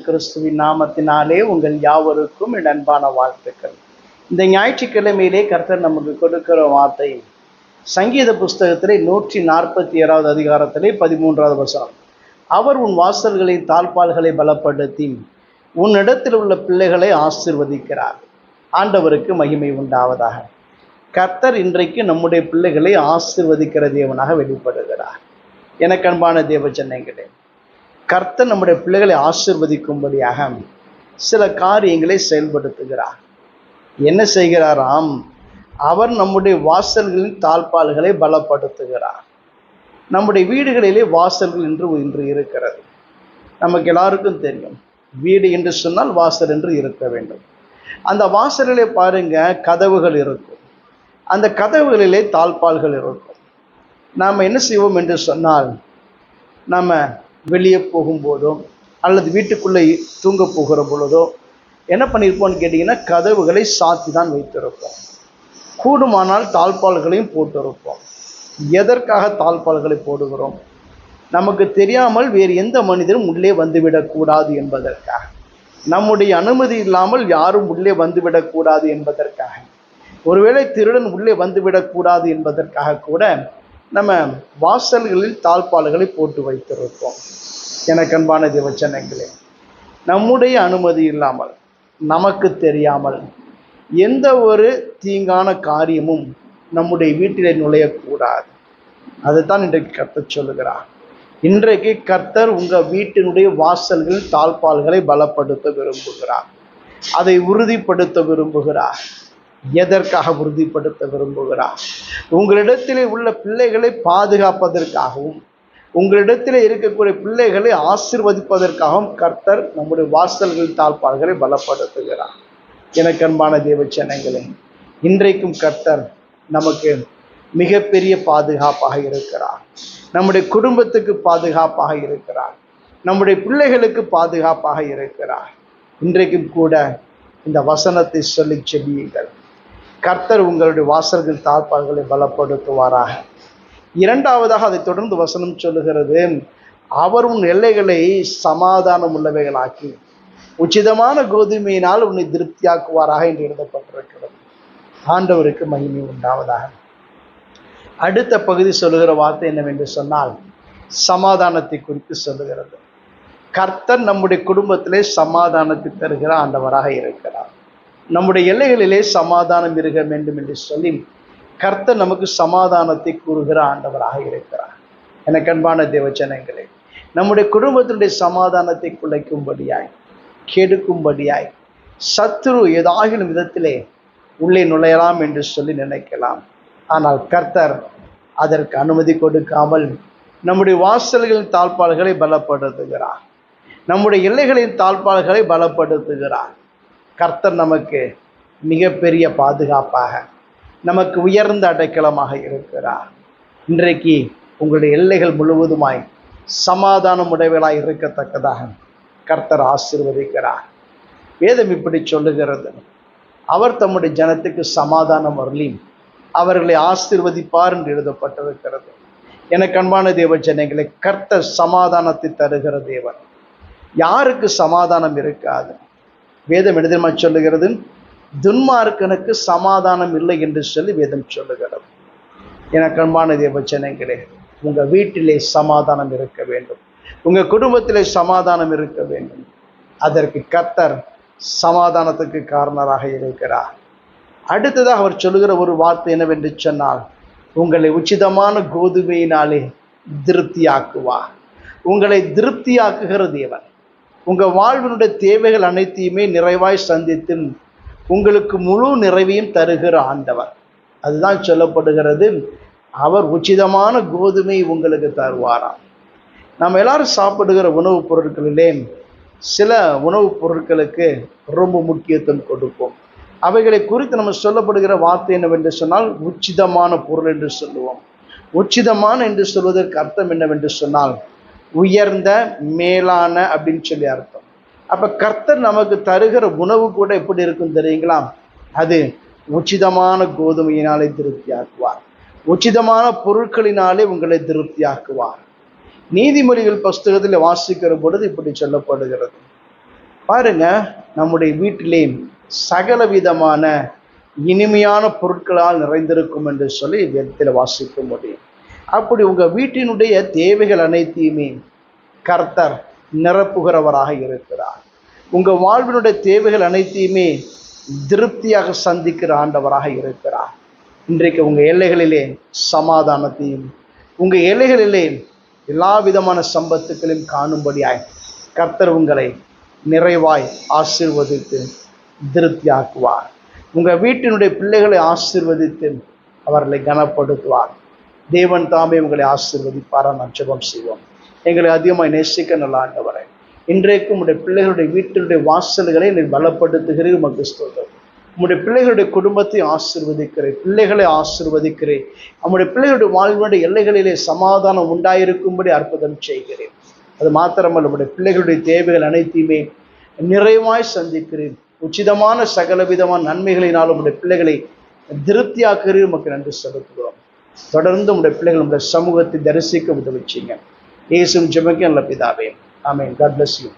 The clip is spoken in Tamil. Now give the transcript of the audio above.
கிறிஸ்துவின் நாமத்தினாலே உங்கள் யாவருக்கும் என் அன்பான வாழ்த்துக்கள். இந்த ஞாயிற்றுக்கிழமையிலே கர்த்தர் நமக்கு கொடுக்கிற வார்த்தை சங்கீத புஸ்தகத்திலே நூற்றி நாற்பத்தி ஏழாவது அதிகாரத்திலே பதிமூன்றாவது வசனம். அவர் உன் வாசல்களை தாழ்பால்களை பலப்படுத்தி உன்னிடத்தில் உள்ள பிள்ளைகளை ஆசிர்வதிக்கிறார். ஆண்டவருக்கு மகிமை உண்டாவதாக. கர்த்தர் இன்றைக்கு நம்முடைய பிள்ளைகளை ஆசிர்வதிக்கிற தேவனாக வெளிப்படுகிறார். எனக்கு அன்பான தேவ சென்னைங்களே கர்த்தர் நம்முடைய பிள்ளைகளை ஆசிர்வதிக்கும்படியாக சில காரியங்களை செயல்படுத்துகிறார். என்ன செய்கிறாராம்? அவர் நம்முடைய வாசல்களின் தாழ்பால்களை பலப்படுத்துகிறார். நம்முடைய வீடுகளிலே வாசல்கள் என்று இன்று இருக்கிறது. நமக்கு எல்லாருக்கும் தெரியும். வீடு என்று சொன்னால் வாசல் என்று இருக்க வேண்டும். அந்த வாசலிலே பாருங்க கதவுகள் இருக்கும். அந்த கதவுகளிலே தாழ்பால்கள் இருக்கும். நாம் என்ன செய்வோம் என்று சொன்னால் நம்ம வெளியே போகும்போதோ அல்லது வீட்டுக்குள்ளே தூங்க போகிற பொழுதோ என்ன பண்ணியிருப்போம்னு கேட்டிங்கன்னா கதவுகளை சாத்தி தான் வைத்திருப்போம். கூடுமானால் தாழ்பால்களையும் போட்டிருப்போம். எதற்காக தாழ்பால்களை போடுகிறோம்? நமக்கு தெரியாமல் வேறு எந்த மனிதரும் உள்ளே வந்துவிடக்கூடாது என்பதற்காக. நம்முடைய அனுமதி இல்லாமல் யாரும் உள்ளே வந்துவிடக்கூடாது என்பதற்காக. ஒருவேளை திருடன் உள்ளே வந்துவிடக்கூடாது என்பதற்காக கூட நம்ம வாசல்களில் தாழ்பால்களை போட்டு வைத்திருப்போம். எனக்கு அன்பான தேவச்சனங்களே நம்முடைய அனுமதி இல்லாமல் நமக்கு தெரியாமல் எந்த ஒரு தீங்கான காரியமும் நம்முடைய வீட்டிலே நுழையக்கூடாது. அதுதான் இன்றைக்கு கர்த்தர் சொல்லுகிறார். இன்றைக்கு கர்த்தர் உங்கள் வீட்டினுடைய வாசல்கள் தாழ்பால்களை பலப்படுத்த விரும்புகிறார். அதை உறுதிப்படுத்த விரும்புகிறார். எதற்காக உறுதிப்படுத்த விரும்புகிறார்? உங்களிடத்திலே உள்ள பிள்ளைகளை பாதுகாப்பதற்காகவும் உங்களிடத்தில் இருக்கக்கூடிய பிள்ளைகளை ஆசிர்வதிப்பதற்காகவும் கர்த்தர் நம்முடைய வாசல்கள் தாழ்பால்களை பலப்படுத்துகிறார். எனக்கு அன்பான தேவச்சனங்களே இன்றைக்கும் கர்த்தர் நமக்கு மிகப்பெரிய பாதுகாப்பாக இருக்கிறார். நம்முடைய குடும்பத்துக்கு பாதுகாப்பாக இருக்கிறார். நம்முடைய பிள்ளைகளுக்கு பாதுகாப்பாக இருக்கிறார். இன்றைக்கும் கூட இந்த வசனத்தை சொல்லி செபியுங்கள். கர்த்தர் உங்களுடைய வாசல்கள் தாழ்பால்களை பலப்படுத்துவாராக. இரண்டாவதாக அதை தொடர்ந்து வசனம் சொல்லுகிறது அவர் உன் எல்லைகளை சமாதானம் உள்ளவைகளாக்கி உச்சிதமான கோதுமையினால் உன்னை திருப்தியாக்குவாராக என்று எழுதப்பட்டிருக்கிறது. ஆண்டவருக்கு மகிமை உண்டாவதாக. அடுத்த பகுதி சொல்லுகிற வார்த்தை என்னவென்று சொன்னால் சமாதானத்தை குறித்து சொல்லுகிறது. கர்த்தர் நம்முடைய குடும்பத்திலே சமாதானத்தை தருகிற ஆண்டவராக இருக்கிறார். நம்முடைய எல்லைகளிலே சமாதானம் இருக்க வேண்டும் என்று சொல்லி கர்த்தர் நமக்கு சமாதானத்தை கூறுகிற ஆண்டவராக இருக்கிறார். எனக்கு அன்பான தேவச்சனங்களே நம்முடைய குடும்பத்தினுடைய சமாதானத்தை குலைக்கும்படியாய் கெடுக்கும்படியாய் சத்ரு ஏதாகிலும் விதத்திலே உள்ளே நுழையலாம் என்று சொல்லி நினைக்கலாம். ஆனால் கர்த்தர் அதற்கு அனுமதி கொடுக்காமல் நம்முடைய வாசல்களின் தாழ்பால்களை பலப்படுத்துகிறார். நம்முடைய எல்லைகளின் தாழ்பால்களை பலப்படுத்துகிறார். கர்த்தர் நமக்கு மிகப்பெரிய பாதுகாப்பாக நமக்கு உயர்ந்த அடைக்கலமாக இருக்கிறார். இன்றைக்கு உங்களுடைய எல்லைகள் முழுவதுமாய் சமாதானம் உடையவளாய் இருக்கத்தக்கதாக கர்த்தர் ஆசிர்வதிக்கிறார். வேதம் இப்படி சொல்லுகிறது. அவர் தம்முடைய ஜனத்துக்கு சமாதானம் வரலையும் அவர்களை ஆசிர்வதிப்பார் என்று எழுதப்பட்டிருக்கிறது. எனக்கு அன்பான தேவ ஜனங்களை கர்த்தர் சமாதானத்தை தருகிற தேவன். யாருக்கு சமாதானம் இருக்காது? வேதம் எழுதமா சொல்லுகிறது? துன்மார்க்கனுக்கு சமாதானம் இல்லை என்று சொல்லி வேதம் சொல்லுகிறது. எனக்கு அன்பான தேவச்சனங்களே உங்கள் வீட்டிலே சமாதானம் இருக்க வேண்டும். உங்கள் குடும்பத்திலே சமாதானம் இருக்க வேண்டும். அதற்கு கத்தர் சமாதானத்துக்கு காரணராக இருக்கிறார். அடுத்ததாக அவர் சொல்லுகிற ஒரு வார்த்தை என்னவென்று சொன்னால் உங்களை உச்சிதமான கோதுமையினாலே திருப்தியாக்குவார். உங்களை திருப்தியாக்குகிற தேவன். உங்கள் வாழ்வினுடைய தேவைகள் அனைத்தையுமே நிறைவாய் சந்தித்து உங்களுக்கு முழு நிறைவையும் தருகிற ஆண்டவர். அதுதான் சொல்லப்படுகிறது. அவர் உச்சிதமான கோதுமை உங்களுக்கு தருவாராம். நம்ம எல்லாரும் சாப்பிடுகிற உணவுப் பொருட்களிலே சில உணவுப் பொருட்களுக்கு ரொம்ப முக்கியத்துவம் கொடுப்போம். அவைகளை குறித்து நம்ம சொல்லப்படுகிற வார்த்தை என்னவென்று சொன்னால் உச்சிதமான பொருள் என்று சொல்லுவோம். உச்சிதமான என்று சொல்வதற்கு அர்த்தம் என்னவென்று சொன்னால் உயர்ந்த மேலான அப்படின்னு சொல்லி அர்த்தம். அப்போ கர்த்தர் நமக்கு தருகிற உணவு கூட எப்படி இருக்கும் தெரியுங்களா? அது உச்சிதமான கோதுமையினாலே திருப்தியாக்குவார். உச்சிதமான பொருட்களினாலே உங்களை திருப்தியாக்குவார். நீதிமொழிகள் புஸ்தகத்தில் வாசிக்கிற பொழுது இப்படி சொல்லப்படுகிறது. பாருங்க நம்முடைய வீட்டிலே சகல விதமான இனிமையான பொருட்களால் நிறைந்திருக்கும் என்று சொல்லி விதத்தில் வாசிக்க முடியும். அப்படி உங்கள் வீட்டினுடைய தேவைகள் அனைத்தையுமே கர்த்தர் நிரப்புகிறவராக இருக்கிறார். உங்கள் வாழ்வினுடைய தேவைகள் அனைத்தையுமே திருப்தியாக சந்திக்கிற ஆண்டவராக இருக்கிறார். இன்றைக்கு உங்கள் எல்லைகளிலே சமாதானத்தையும் உங்கள் எல்லைகளிலே எல்லா விதமான சம்பத்துக்களையும் காணும்படியாய் கர்த்தர் உங்களை நிறைவாய் ஆசிர்வதித்து திருப்தியாக்குவார். உங்கள் வீட்டினுடைய பிள்ளைகளை ஆசீர்வதித்து அவர்களை கனப்படுத்துவார். தேவன் தாமே உங்களை ஆசீர்வதிப்பாரா நாம் ஜெபம் செய்வோம். எங்களை அதிகமாக நேசிக்க நல்ல வரேன் இன்றைக்கும் உடைய பிள்ளைகளுடைய வீட்டினுடைய வாசல்களை நீ பலப்படுத்துகிறீர். உமக்கு ஸ்தோத்திரம். உம்முடைய பிள்ளைகளுடைய குடும்பத்தை ஆசிர்வதிக்கிறேன். பிள்ளைகளை ஆசிர்வதிக்கிறேன். நம்முடைய பிள்ளைகளுடைய வாழ்வினுடைய எல்லைகளிலே சமாதானம் உண்டாயிருக்கும்படி அற்புதம் செய்கிறேன். அது மாத்திரமல்ல நம்முடைய பிள்ளைகளுடைய தேவைகள் அனைத்தையுமே நிறைவாய் சந்திக்கிறேன். உச்சிதமான சகல விதமான நன்மைகளினால் உங்களுடைய பிள்ளைகளை திருப்தியாக்குகிறீர். உமக்கு நன்றி செலுத்துகிறோம். தொடர்ந்து உங்களுடைய பிள்ளைகள் உங்களுடைய சமூகத்தை தரிசிக்க உதவிச்சிங்க. இயேசும் ஜெபக்கு நல்ல பிதாவே. ஆமேன். God bless you